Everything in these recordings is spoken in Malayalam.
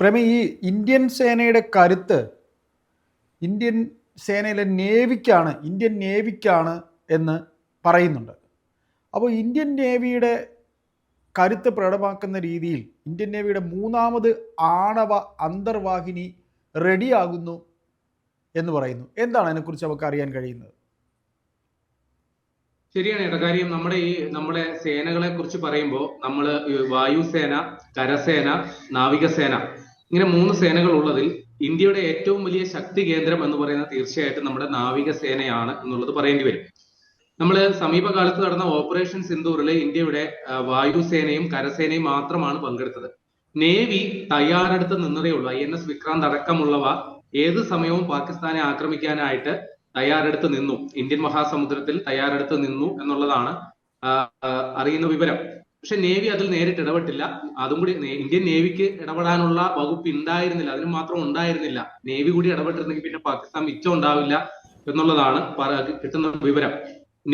പ്രേമ ഈ ഇന്ത്യൻ സേനയുടെ കരുത്ത് ഇന്ത്യൻ സേനയിലെ നേവിക്കാണ് ഇന്ത്യൻ നേവിക്കാണ് എന്ന് പറയുന്നുണ്ട്. അപ്പോൾ ഇന്ത്യൻ നേവിയുടെ കരുത്ത് പ്രകടമാക്കുന്ന രീതിയിൽ ഇന്ത്യൻ നേവിയുടെ മൂന്നാമത് ആണവ അന്തർവാഹിനി റെഡിയാകുന്നു എന്ന് പറയുന്നു. എന്താണ് അതിനെക്കുറിച്ച് നമുക്ക് അറിയാൻ കഴിയുന്നത്? ശരിയാണ് ഏട്ടാ. കാര്യം നമ്മുടെ ഈ നമ്മുടെ സേനകളെ കുറിച്ച് പറയുമ്പോൾ നമ്മൾ വായുസേന കരസേന നാവികസേന ഇങ്ങനെ മൂന്ന് സേനകൾ ഉള്ളതിൽ ഇന്ത്യയുടെ ഏറ്റവും വലിയ ശക്തി കേന്ദ്രം എന്ന് പറയുന്നത് തീർച്ചയായിട്ടും നമ്മുടെ നാവികസേനയാണ് എന്നുള്ളത് പറയേണ്ടി വരും. നമ്മൾ സമീപകാലത്ത് നടന്ന ഓപ്പറേഷൻ സിന്ദൂറിലെ ഇന്ത്യയുടെ വായുസേനയും കരസേനയും മാത്രമാണ് പങ്കെടുത്തത്. നേവി തയ്യാറെടുത്ത് നിന്നതേ ഉള്ളൂ. ഐ എൻ എസ് വിക്രാന്ത് അടക്കമുള്ളവ ഏത് സമയവും പാകിസ്ഥാനെ ആക്രമിക്കാനായിട്ട് തയ്യാറെടുത്ത് നിന്നു. ഇന്ത്യൻ മഹാസമുദ്രത്തിൽ തയ്യാറെടുത്ത് നിന്നു എന്നുള്ളതാണ് അറിയുന്ന വിവരം. പക്ഷെ നേവി അതിൽ നേരിട്ട് ഇടപെട്ടില്ല. അതും കൂടി ഇന്ത്യൻ നേവിക്ക് ഇടപെടാനുള്ള വകുപ്പ് ഉണ്ടായിരുന്നില്ല. അതിന് മാത്രം ഉണ്ടായിരുന്നില്ല. നേവി കൂടി ഇടപെട്ടിരുന്നെങ്കിൽ പിന്നെ പാകിസ്ഥാൻ മിച്ചം ഉണ്ടാവില്ല എന്നുള്ളതാണ് കിട്ടുന്ന വിവരം.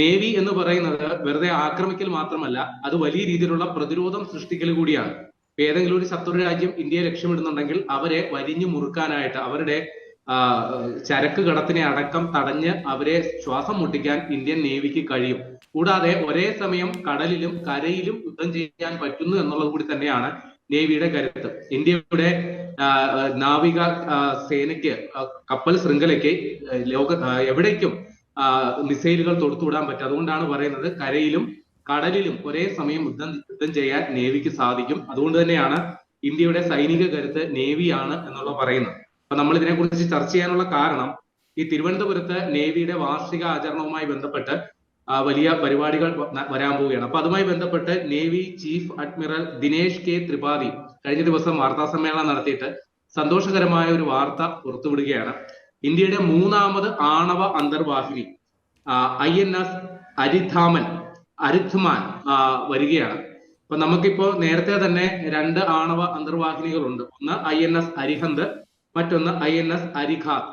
നേവി എന്ന് പറയുന്നത് വെറുതെ ആക്രമിക്കൽ മാത്രമല്ല അത് വലിയ രീതിയിലുള്ള പ്രതിരോധം സൃഷ്ടിക്കൽ കൂടിയാണ്. ഏതെങ്കിലും ഒരു ശത്രു രാജ്യം ഇന്ത്യയെ ലക്ഷ്യമിടുന്നുണ്ടെങ്കിൽ അവരെ വരിഞ്ഞു മുറുക്കാനായിട്ട് അവരുടെ ചരക്ക് കടത്തിനെ അടക്കം തടഞ്ഞ് അവരെ ശ്വാസം മുട്ടിക്കാൻ ഇന്ത്യൻ നേവിക്ക് കഴിയും. കൂടാതെ ഒരേ സമയം കടലിലും കരയിലും യുദ്ധം ചെയ്യാൻ പറ്റുന്നു എന്നുള്ളത് കൂടി തന്നെയാണ് നേവിയുടെ കരുത്ത്. ഇന്ത്യയുടെ നാവിക സേനയ്ക്ക് കപ്പൽ ശൃംഖലയ്ക്ക് ലോക എവിടേക്കും മിസൈലുകൾ തൊടുത്തുവിടാൻ പറ്റും. അതുകൊണ്ടാണ് പറയുന്നത് കരയിലും കടലിലും ഒരേ സമയം യുദ്ധം യുദ്ധം ചെയ്യാൻ നേവിക്ക് സാധിക്കും. അതുകൊണ്ട് തന്നെയാണ് ഇന്ത്യയുടെ സൈനിക കരുത്ത് നേവിയാണ് എന്നുള്ളത് പറയുന്നത്. അപ്പൊ നമ്മൾ ഇതിനെ കുറിച്ച് ചർച്ച ചെയ്യാനുള്ള കാരണം ഈ തിരുവനന്തപുരത്ത് നേവിയുടെ വാർഷിക ആചരണവുമായി ബന്ധപ്പെട്ട് വലിയ പരിപാടികൾ വരാൻ പോവുകയാണ്. അപ്പൊ അതുമായി ബന്ധപ്പെട്ട് navy chief admiral Dinesh K Tripathi കഴിഞ്ഞ ദിവസം വാർത്താ സമ്മേളനം നടത്തിയിട്ട് സന്തോഷകരമായ ഒരു വാർത്ത പുറത്തുവിടുകയാണ്. ഇന്ത്യയുടെ മൂന്നാമത് ആണവ അന്തർവാഹിനി ഐ എൻ എസ് അരിധാമൻ ആ, വരികയാണ്. അപ്പൊ നമുക്കിപ്പോ നേരത്തെ തന്നെ രണ്ട് ആണവ അന്തർവാഹിനികളുണ്ട്. ഒന്ന് ഐ എൻ എസ് അരിഹന്ത് മറ്റൊന്ന് ഐ എൻ എസ് അരിഘാത്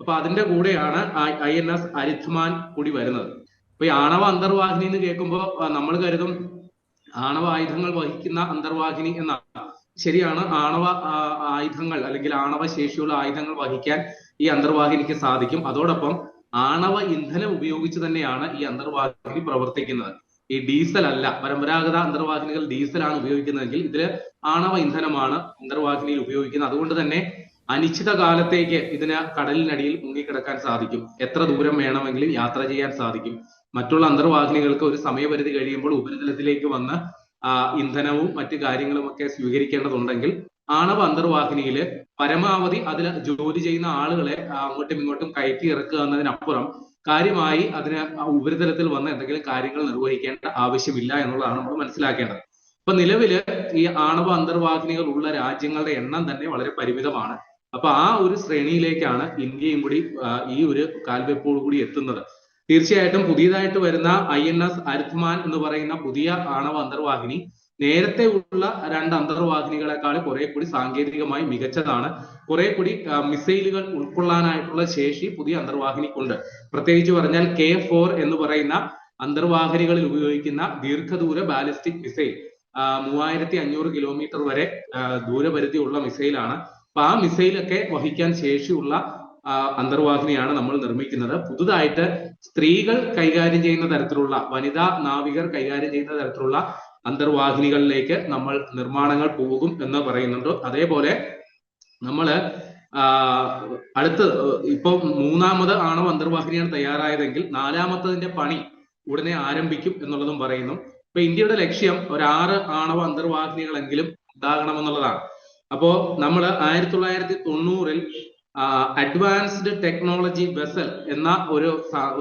അപ്പൊ അതിന്റെ കൂടെയാണ് ഐ എൻ എസ് അരിധ്മാൻ കൂടി വരുന്നത്. അപ്പൊ ഈ ആണവ അന്തർവാഹിനി എന്ന് കേൾക്കുമ്പോൾ നമ്മൾ കരുതും ആണവ ആയുധങ്ങൾ വഹിക്കുന്ന അന്തർവാഹിനി എന്നാണ്. ശരിയാണ് ആണവ ആയുധങ്ങൾ അല്ലെങ്കിൽ ആണവ ശേഷിയുള്ള ആയുധങ്ങൾ വഹിക്കാൻ ഈ അന്തർവാഹിനിക്ക് സാധിക്കും. അതോടൊപ്പം ആണവ ഇന്ധനം ഉപയോഗിച്ച് തന്നെയാണ് ഈ അന്തർവാഹിനി പ്രവർത്തിക്കുന്നത്. ഈ ഡീസൽ അല്ല പരമ്പരാഗത അന്തർവാഹിനികൾ ഡീസലാണ് ഉപയോഗിക്കുന്നതെങ്കിൽ ഇതിൽ ആണവ ഇന്ധനമാണ് അന്തർവാഹിനിയിൽ ഉപയോഗിക്കുന്നത്. അതുകൊണ്ട് തന്നെ അനിശ്ചിത കാലത്തേക്ക് ഇതിന് കടലിനടിയിൽ മുങ്ങിക്കിടക്കാൻ സാധിക്കും. എത്ര ദൂരം വേണമെങ്കിലും യാത്ര ചെയ്യാൻ സാധിക്കും. മറ്റുള്ള അന്തർവാഹിനികൾക്ക് ഒരു സമയപരിധി കഴിയുമ്പോൾ ഉപരിതലത്തിലേക്ക് വന്ന് ഇന്ധനവും മറ്റു കാര്യങ്ങളും ഒക്കെ സ്വീകരിക്കേണ്ടതുണ്ടെങ്കിൽ ആണവ അന്തർവാഹിനിയിൽ പരമാവധി അതിൽ ജോലി ചെയ്യുന്ന ആളുകളെ അങ്ങോട്ടും ഇങ്ങോട്ടും കയറ്റി ഇറക്കുക എന്നതിനപ്പുറം കാര്യമായി അതിന് ഉപരിതലത്തിൽ വന്ന് എന്തെങ്കിലും കാര്യങ്ങൾ നിർവഹിക്കേണ്ട ആവശ്യമില്ല എന്നുള്ളതാണ് നമ്മൾ മനസ്സിലാക്കേണ്ടത്. ഇപ്പൊ നിലവിൽ ഈ ആണവ അന്തർവാഹിനികൾ ഉള്ള രാജ്യങ്ങളുടെ എണ്ണം തന്നെ വളരെ പരിമിതമാണ്. അപ്പൊ ആ ഒരു ശ്രേണിയിലേക്കാണ് ഇന്ത്യയും കൂടി ഈ ഒരു കാൽവെപ്പോട് കൂടി എത്തുന്നത്. തീർച്ചയായിട്ടും പുതിയതായിട്ട് വരുന്ന ഐ എൻ എസ് അരിത്മാൻ എന്ന് പറയുന്ന പുതിയ ആണവ അന്തർവാഹിനി നേരത്തെ ഉള്ള രണ്ട് അന്തർവാഹിനികളെക്കാൾ കുറെ കൂടി സാങ്കേതികമായി മികച്ചതാണ്. കുറെ കൂടി മിസൈലുകൾ ഉൾക്കൊള്ളാനായിട്ടുള്ള ശേഷി പുതിയ അന്തർവാഹിനിക്കുണ്ട്. പ്രത്യേകിച്ച് പറഞ്ഞാൽ കെ ഫോർ എന്ന് പറയുന്ന അന്തർവാഹിനികളിൽ ഉപയോഗിക്കുന്ന ദീർഘദൂര ബാലിസ്റ്റിക് മിസൈൽ മൂവായിരത്തി അഞ്ഞൂറ് കിലോമീറ്റർ വരെ ദൂരപരിധിയുള്ള മിസൈലാണ് അപ്പൊ ആ മിസൈലൊക്കെ വഹിക്കാൻ ശേഷിയുള്ള അന്തർവാഹിനിയാണ് നമ്മൾ നിർമ്മിക്കുന്നത്. പുതുതായിട്ട് സ്ത്രീകൾ കൈകാര്യം ചെയ്യുന്ന തരത്തിലുള്ള വനിതാ നാവികർ കൈകാര്യം ചെയ്യുന്ന തരത്തിലുള്ള അന്തർവാഹിനികളിലേക്ക് നമ്മൾ നിർമ്മാണങ്ങൾ പോകും എന്ന് പറയുന്നുണ്ട്. അതേപോലെ നമ്മൾ അടുത്ത് ഇപ്പൊ മൂന്നാമത് ആണവ അന്തർവാഹിനിയാണ് തയ്യാറായതെങ്കിൽ നാലാമത്തതിന്റെ പണി ഉടനെ ആരംഭിക്കും എന്നുള്ളതും പറയുന്നു. ഇപ്പൊ ഇന്ത്യയുടെ ലക്ഷ്യം ഒരു ആറ് ആണവ അന്തർവാഹിനികളെങ്കിലും ഉണ്ടാകണമെന്നുള്ളതാണ്. അപ്പോ നമ്മൾ ആയിരത്തി തൊള്ളായിരത്തി തൊണ്ണൂറിൽ അഡ്വാൻസ്ഡ് ടെക്നോളജി വെസൽ എന്ന ഒരു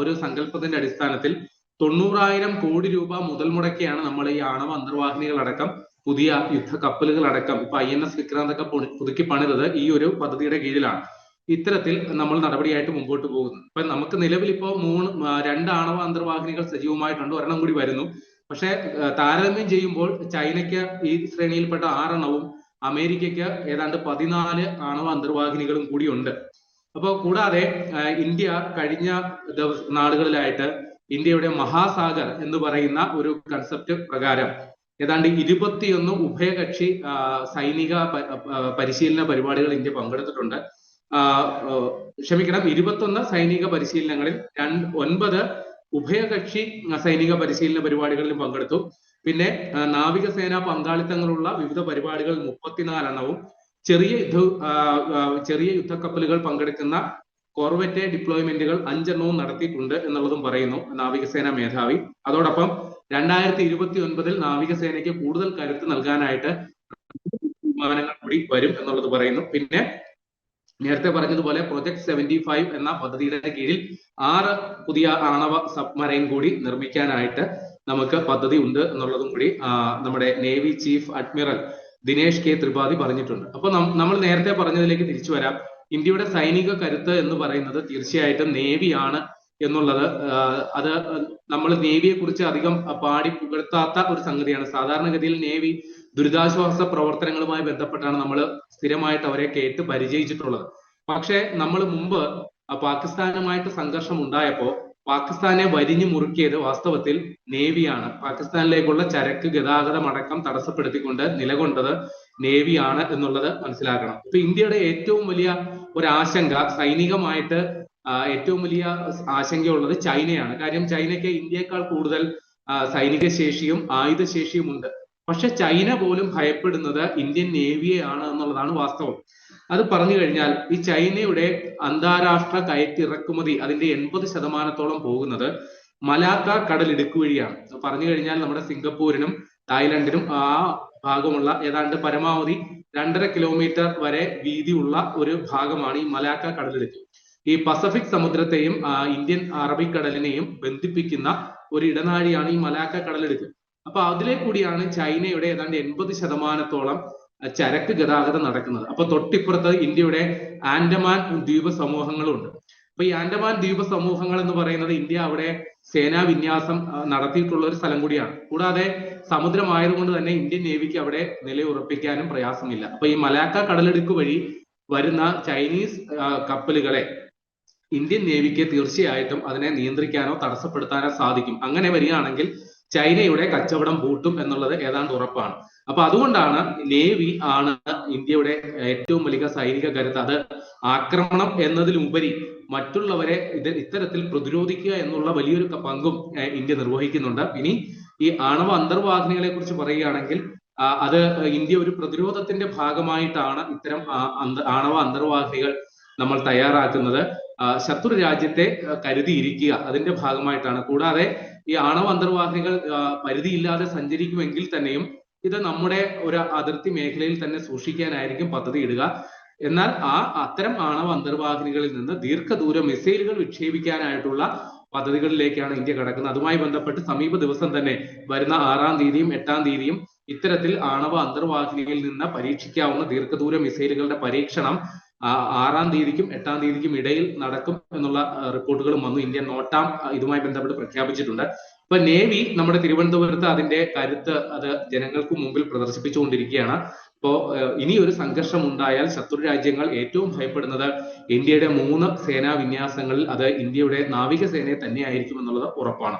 ഒരു സങ്കല്പത്തിന്റെ അടിസ്ഥാനത്തിൽ തൊണ്ണൂറായിരം കോടി രൂപ മുതൽ മുടക്കിയാണ് നമ്മൾ ഈ ആണവ അന്തർവാഹിനികൾ അടക്കം പുതിയ യുദ്ധ കപ്പലുകൾ അടക്കം ഇപ്പൊ ഐ എൻ എസ് വിക്രാന്തൊക്കെ പുതുക്കി പണിതത് ഈ ഒരു പദ്ധതിയുടെ കീഴിലാണ്. ഇത്തരത്തിൽ നമ്മൾ നടപടിയായിട്ട് മുമ്പോട്ട് പോകുന്നു. ഇപ്പൊ നമുക്ക് നിലവിൽ ഇപ്പോ മൂന്ന് രണ്ട് ആണവ അന്തർവാഹിനികൾ സജീവമായിട്ടുണ്ട് ഒരെണ്ണം കൂടി വരുന്നു. പക്ഷെ താരതമ്യം ചെയ്യുമ്പോൾ ചൈനയ്ക്ക് ഈ ശ്രേണിയിൽപ്പെട്ട ആറെണ്ണവും അമേരിക്കയ്ക്ക് ഏതാണ്ട് പതിനാല് ആണവ അന്തർവാഹിനികളും കൂടിയുണ്ട് അപ്പൊ കൂടാതെ ഇന്ത്യ കഴിഞ്ഞ നാടുകളിലായിട്ട് ഇന്ത്യയുടെ മഹാസാഗർ എന്ന് പറയുന്ന ഒരു കൺസെപ്റ്റ് പ്രകാരം ഏതാണ്ട് ഇരുപത്തിയൊന്ന് ഉഭയകക്ഷി സൈനിക പരിശീലന പരിപാടികൾ ഇന്ത്യ പങ്കെടുത്തിട്ടുണ്ട്. ക്ഷമിക്കണം ഇരുപത്തൊന്ന് സൈനിക പരിശീലനങ്ങളിൽ രണ്ട് ഒൻപത് ഉഭയകക്ഷി സൈനിക പരിശീലന പരിപാടികളിലും പങ്കെടുത്തു. പിന്നെ നാവികസേന പങ്കാളിത്തങ്ങളുള്ള വിവിധ പരിപാടികൾ മുപ്പത്തിനാലെണ്ണവും ചെറിയ യുദ്ധ ചെറിയ യുദ്ധക്കപ്പലുകൾ പങ്കെടുക്കുന്ന കോർവെറ്റ് ഡിപ്ലോയ്മെന്റുകൾ അഞ്ചെണ്ണവും നടത്തിയിട്ടുണ്ട് എന്നുള്ളതും പറയുന്നു നാവികസേന മേധാവി. അതോടൊപ്പം രണ്ടായിരത്തി ഇരുപത്തി ഒൻപതിൽ നാവികസേനയ്ക്ക് കൂടുതൽ കരുത്ത് നൽകാനായിട്ട് വിമാനങ്ങൾ കൂടി വരും എന്നുള്ളത് പറയുന്നു. പിന്നെ നേരത്തെ പറഞ്ഞതുപോലെ പ്രൊജക്ട് സെവന്റി ഫൈവ് എന്ന പദ്ധതിയുടെ കീഴിൽ ആറ് പുതിയ ആണവ സബ്മറൈൻ കൂടി നിർമ്മിക്കാനായിട്ട് നമുക്ക് പദ്ധതി ഉണ്ട് എന്നുള്ളതും കൂടി നമ്മുടെ navy chief admiral Dinesh K. Tripathi പറഞ്ഞിട്ടുണ്ട്. അപ്പൊ നമ്മൾ നേരത്തെ പറഞ്ഞതിലേക്ക് തിരിച്ചു വരാം. ഇന്ത്യയുടെ സൈനിക കരുത്ത് എന്ന് പറയുന്നത് തീർച്ചയായിട്ടും നേവിയാണ് എന്നുള്ളത്. അത് നമ്മൾ നേവിയെ കുറിച്ച് അധികം പാടി പുകഴ്ത്താത്ത ഒരു സംഗതിയാണ്. സാധാരണഗതിയിൽ നേവി ദുരിതാശ്വാസ പ്രവർത്തനങ്ങളുമായി ബന്ധപ്പെട്ടാണ് നമ്മൾ സ്ഥിരമായിട്ട് അവരെ കേട്ട് പരിചയിച്ചിട്ടുള്ളത്. പക്ഷേ നമ്മൾ മുമ്പ് പാകിസ്ഥാനുമായിട്ട് സംഘർഷം ഉണ്ടായപ്പോ പാകിസ്ഥാനെ വരിഞ്ഞു മുറുക്കിയത് വാസ്തവത്തിൽ നേവിയാണ് പാകിസ്ഥാനിലേക്കുള്ള ചരക്ക് ഗതാഗതം അടക്കം തടസ്സപ്പെടുത്തിക്കൊണ്ട് നിലകൊണ്ടത് നേവിയാണ് എന്നുള്ളത് മനസ്സിലാക്കണം. ഇപ്പൊ ഇന്ത്യയുടെ ഏറ്റവും വലിയ ഒരു ആശങ്ക സൈനികമായിട്ട് ഏറ്റവും വലിയ ആശങ്കയുള്ളത് ചൈനയാണ്. കാര്യം ചൈനയ്ക്ക് ഇന്ത്യയെക്കാൾ കൂടുതൽ സൈനിക ശേഷിയും ആയുധശേഷിയും ഉണ്ട് പക്ഷെ ചൈന പോലും ഭയപ്പെടുന്നത് ഇന്ത്യൻ നേവിയെയാണ് എന്നുള്ളതാണ് വാസ്തവം. അത് പറഞ്ഞു കഴിഞ്ഞാൽ ഈ ചൈനയുടെ അന്താരാഷ്ട്ര കയറ്റിറക്കുമതി അതിന്റെ എൺപത് ശതമാനത്തോളം പോകുന്നത് മലാക്ക കടലിടുക്ക് വഴിയാണ്. പറഞ്ഞു കഴിഞ്ഞാൽ നമ്മുടെ സിംഗപ്പൂരിനും തായ്ലൻഡിനും ആ ഭാഗമുള്ള ഏതാണ്ട് പരമാവധി രണ്ടര കിലോമീറ്റർ വരെ വീതിയുള്ള ഒരു ഭാഗമാണ് ഈ മലാക്ക കടലിടുക്ക് ഈ പസഫിക് സമുദ്രത്തെയും ഇന്ത്യൻ അറബിക്കടലിനെയും ബന്ധിപ്പിക്കുന്ന ഒരു ഇടനാഴിയാണ് ഈ മലാക്ക കടലിടുക്ക് അപ്പൊ അതിലെ കൂടിയാണ് ചൈനയുടെ ഏതാണ്ട് എൺപത് ശതമാനത്തോളം ചരക്ക് ഗതാഗതം നടക്കുന്നത്. അപ്പൊ തൊട്ടിപ്പുറത്ത് ഇന്ത്യയുടെ ആൻഡമാൻ ദ്വീപ സമൂഹങ്ങളുണ്ട് അപ്പൊ ഈ ആൻഡമാൻ ദ്വീപ സമൂഹങ്ങൾ എന്ന് പറയുന്നത് ഇന്ത്യ അവിടെ സേനാ വിന്യാസം നടത്തിയിട്ടുള്ള ഒരു സ്ഥലം കൂടിയാണ്. കൂടാതെ സമുദ്രമായതുകൊണ്ട് തന്നെ ഇന്ത്യൻ നേവിക്ക് അവിടെ നിലയുറപ്പിക്കാനും പ്രയാസമില്ല. അപ്പൊ ഈ മലാക്ക കടലെടുക്ക് വഴി വരുന്ന ചൈനീസ് കപ്പലുകളെ ഇന്ത്യൻ നേവിക്ക് തീർച്ചയായിട്ടും അതിനെ നിയന്ത്രിക്കാനോ തടസ്സപ്പെടുത്താനോ സാധിക്കും. അങ്ങനെ വരികയാണെങ്കിൽ ചൈനയുടെ കച്ചവടം പൂട്ടും എന്നുള്ളത് ഏതാണ്ട് ഉറപ്പാണ്. അപ്പൊ അതുകൊണ്ടാണ് നേവി ആണ് ഇന്ത്യയുടെ ഏറ്റവും വലിയ സൈനിക കരുത്ത്. അത് ആക്രമണം എന്നതിലുപരി മറ്റുള്ളവരെ ഇത് ഇത്തരത്തിൽ പ്രതിരോധിക്കുക എന്നുള്ള വലിയൊരു പങ്കും ഇന്ത്യ നിർവഹിക്കുന്നുണ്ട്. ഇനി ഈ ആണവ അന്തർവാഹിനികളെ കുറിച്ച് പറയുകയാണെങ്കിൽ അത് ഇന്ത്യ ഒരു പ്രതിരോധത്തിന്റെ ഭാഗമായിട്ടാണ് ഇത്തരം ആണവ അന്തർവാഹിനികൾ നമ്മൾ തയ്യാറാക്കുന്നത്. ശത്രു രാജ്യത്തെ കരുതിയിരിക്കുക. അതിന്റെ ഭാഗമായിട്ടാണ്. കൂടാതെ ഈ ആണവ അന്തർവാഹിനികൾ പരിധിയില്ലാതെ സഞ്ചരിക്കുമെങ്കിൽ തന്നെയും ഇത് നമ്മുടെ ഒരു അതിർത്തി മേഖലയിൽ തന്നെ സൂക്ഷിക്കാനായിരിക്കും പദ്ധതി ഇടുക. എന്നാൽ ആ അത്തരം ആണവ അന്തർവാഹിനികളിൽ നിന്ന് ദീർഘദൂര മിസൈലുകൾ വിക്ഷേപിക്കാനായിട്ടുള്ള പദ്ധതികളിലേക്കാണ് ഇന്ത്യ കടക്കുന്നത്. അതുമായി ബന്ധപ്പെട്ട് സമീപ ദിവസം തന്നെ വരുന്ന ആറാം തീയതിയും എട്ടാം തീയതിയും ഇത്തരത്തിൽ ആണവ അന്തർവാഹിനിയിൽ നിന്ന് പരീക്ഷിക്കാവുന്ന ദീർഘദൂര മിസൈലുകളുടെ പരീക്ഷണം ആറാം തീയതിക്കും എട്ടാം തീയതിക്കും ഇടയിൽ നടക്കും എന്നുള്ള റിപ്പോർട്ടുകളും വന്നു. ഇന്ത്യ നോട്ടാം ഇതുമായി ബന്ധപ്പെട്ട് പ്രഖ്യാപിച്ചിട്ടുണ്ട്. അപ്പൊ നേവി നമ്മുടെ തിരുവനന്തപുരത്ത് അതിന്റെ കരുത്ത് അത് ജനങ്ങൾക്ക് മുമ്പിൽ പ്രദർശിപ്പിച്ചുകൊണ്ടിരിക്കുകയാണ്. ഇപ്പോ ഇനി ഒരു സംഘർഷം ഉണ്ടായാൽ ശത്രു രാജ്യങ്ങൾ ഏറ്റവും ഭയപ്പെടുന്നത് ഇന്ത്യയുടെ മൂന്ന് സേനാ വിന്യാസങ്ങളിൽ അത് ഇന്ത്യയുടെ നാവികസേനയെ തന്നെയായിരിക്കും എന്നുള്ളത് ഉറപ്പാണ്.